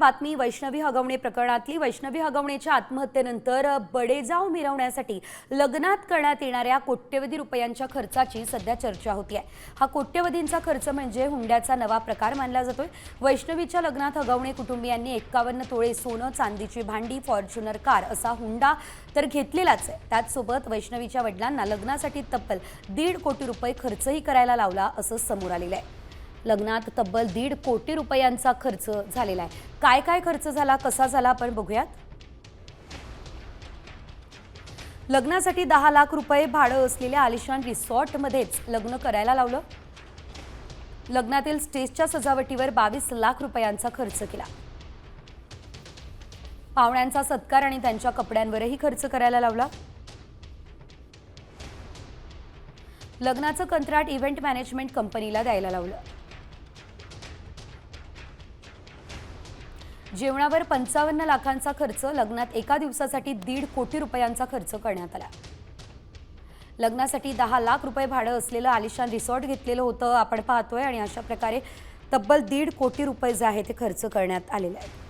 बातमी वैष्णवी हगवणे प्रकरणातली. वैष्णवी हगवणेच्या आत्महत्येनंतर बडेजाव मिरवण्यासाठी लग्नात करण्यात येणाऱ्या कोट्यवधी रुपयांच्या खर्चाची सध्या चर्चा होती आहे हा कोट्यवधींचा खर्च म्हणजे हुंड्याचा नवा प्रकार मानला जातोय. वैष्णवीच्या लग्नात हगवणे कुटुंबियांनी एक्कावन्न तोळे सोनं चांदीची भांडी फॉर्च्युनर कार असा हुंडा तर घेतलेलाच आहे. त्याचसोबत वैष्णवीच्या वडिलांना लग्नासाठी तब्बल दीड कोटी रुपये खर्चही करायला लावला असं समोर आलेलं आहे. लग्नात तब्बल दीड कोटी रुपयांचा खर्च झालेला आहे. काय काय खर्च झाला कसा झाला आपण बघूयात. लग्नासाठी दहा लाख रुपये भाडं असलेल्या आलिशान रिसॉर्टमध्येच लग्न करायला लावलं. लग्नातील स्टेजच्या सजावटीवर बावीस लाख रुपयांचा खर्च केला. पाहुण्यांचा सत्कार आणि त्यांच्या कपड्यांवरही खर्च करायला लावला. लग्नाचं कंत्राट इव्हेंट मॅनेजमेंट कंपनीला द्यायला लावलं. जेवणावर पंचावन्न लाखांचा खर्च लग्नात एका दिवसासाठी दीड कोटी रुपयांचा खर्च करण्यात आला. लग्नासाठी दहा लाख रुपये भाडं असलेलं आलिशान रिसॉर्ट घेतलेलं होतं आपण पाहतोय आणि अशा प्रकारे तब्बल दीड कोटी रुपये जे आहे ते खर्च करण्यात आलेले आहेत.